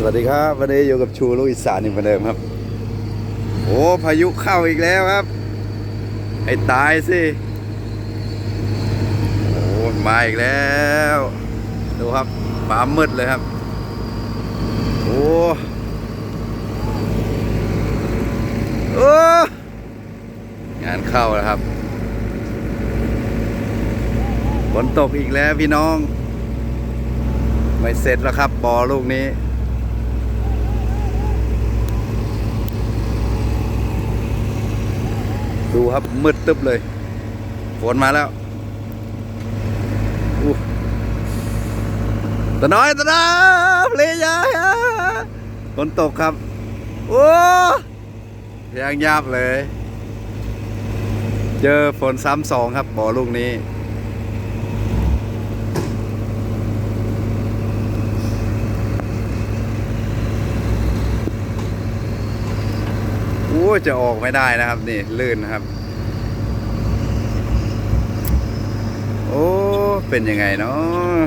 สวัสดีครับวันนี้อยู่กับชูลูกอีสานอีกเหมือนเดิมครับ โอ้พายุเข้าอีกแล้วครับให้ตายสิโอ้มาอีกแล้ว ดูครับฟ้ามืดเลยครับ โอ้โอ้งานเข้าแล้วครับฝนตกอีกแล้วพี่น้อง ไม่เสร็จแล้วครับบอลูกนี้ ดูครับมืดตึ๊บเลยฝนมาแล้วอู้ตะน้อยตะน้าเลยยาฝนตกครับ โอ้ยางยับเลย เจอฝนซ้ำสองครับบ่อลูกนี้ อ้จะออกไม่ได้นะครับนี่ลื่นนะครับ โอ้เป็นยังไงเนาะ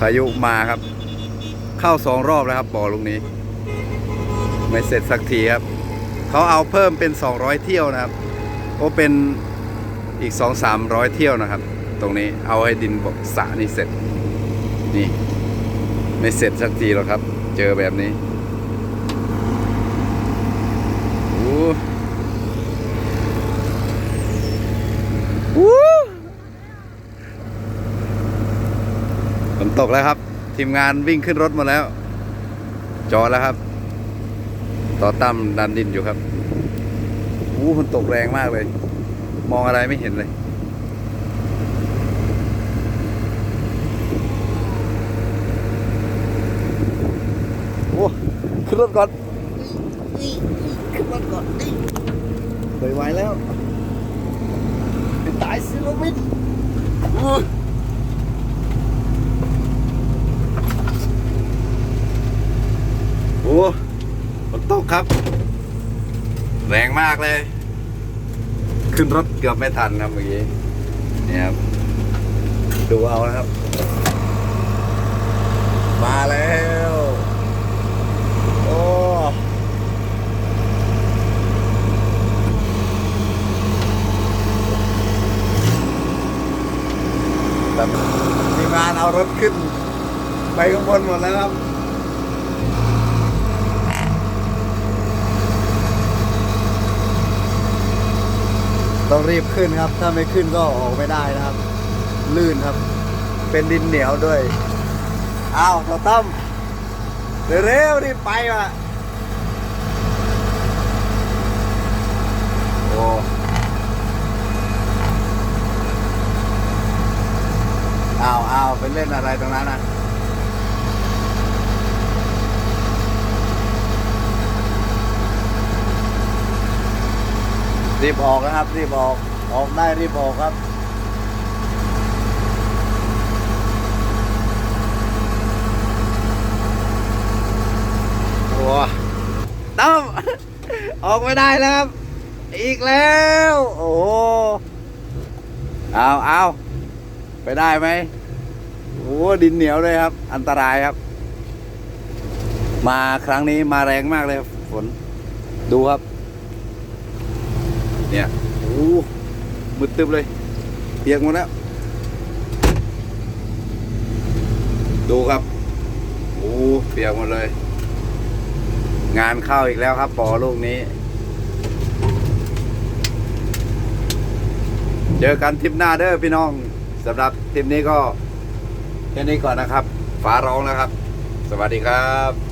พายุมาครับ เข้าสองรอบแล้วครับบ่อลูกนี้ ไม่เสร็จสักทีครับเขาเอาเพิ่มเป็น 200 เที่ยวนะครับ โอ้เป็นอีก 2 300 เที่ยวนะครับ ตรงนี้เอาให้ดินบอกสระนี่เสร็จ นี่ ไม่เสร็จสักทีหรอกครับ เจอแบบนี้ โอ้โหฝน ตกแล้วครับ ทีมงานวิ่งขึ้นรถหมาแล้ว จอแล้วครับ ต่อตั้มดันดินอยู่ครับโอ้ฝนตกแรงมากเลย มองอะไรไม่เห็นเลยโอ้ขึ้นรถก่อนขึ้นรถก่อนนี่ไปไหวแล้วไปตายสิลูกมิดอู้โอ้ ฝนตกครับ แรงมากเลย ขึ้นรถเกือบไม่ทันครับเมื่อกี้เนี่ยครับ ดูเอานะครับ มาแล้ว โอ้แบบทีมงานเอารถขึ้น ไปข้างบนหมดแล้วครับ ต้องรีบขึ้นครับ ถ้าไม่ขึ้นก็ออกไม่ได้นะครับ ลื่นครับ เป็นดินเหนียวด้วยอ้าวเราตั้มเร็วๆรีบไปว่ะโอ้อ้าวอ้าวไปเล่นอะไรตรงนั้นนะ รีบออกนะครับ รีบออก ออกได้รีบออกครับโอ้ตั้มออกไม่ได้แล้วครับ อีกแล้ว โอ้เอาเอาไปได้ไหมโอ้ดินเหนียวเลยครับ อันตรายครับ มาครั้งนี้มาแรงมากเลยครับฝนดูครับ เนี่ยโอ้มืดตึบเลยเปียกหมดแล้วดูครับโอ้เปียกหมดเลย งานเข้าอีกแล้วครับปอลูกนี้ เจอกันทริปหน้าเด้อพี่น้องสำหรับทริปนี้ก็แค่นี้ก่อนนะครับฟ้าร้องแล้วครับ สวัสดีครับ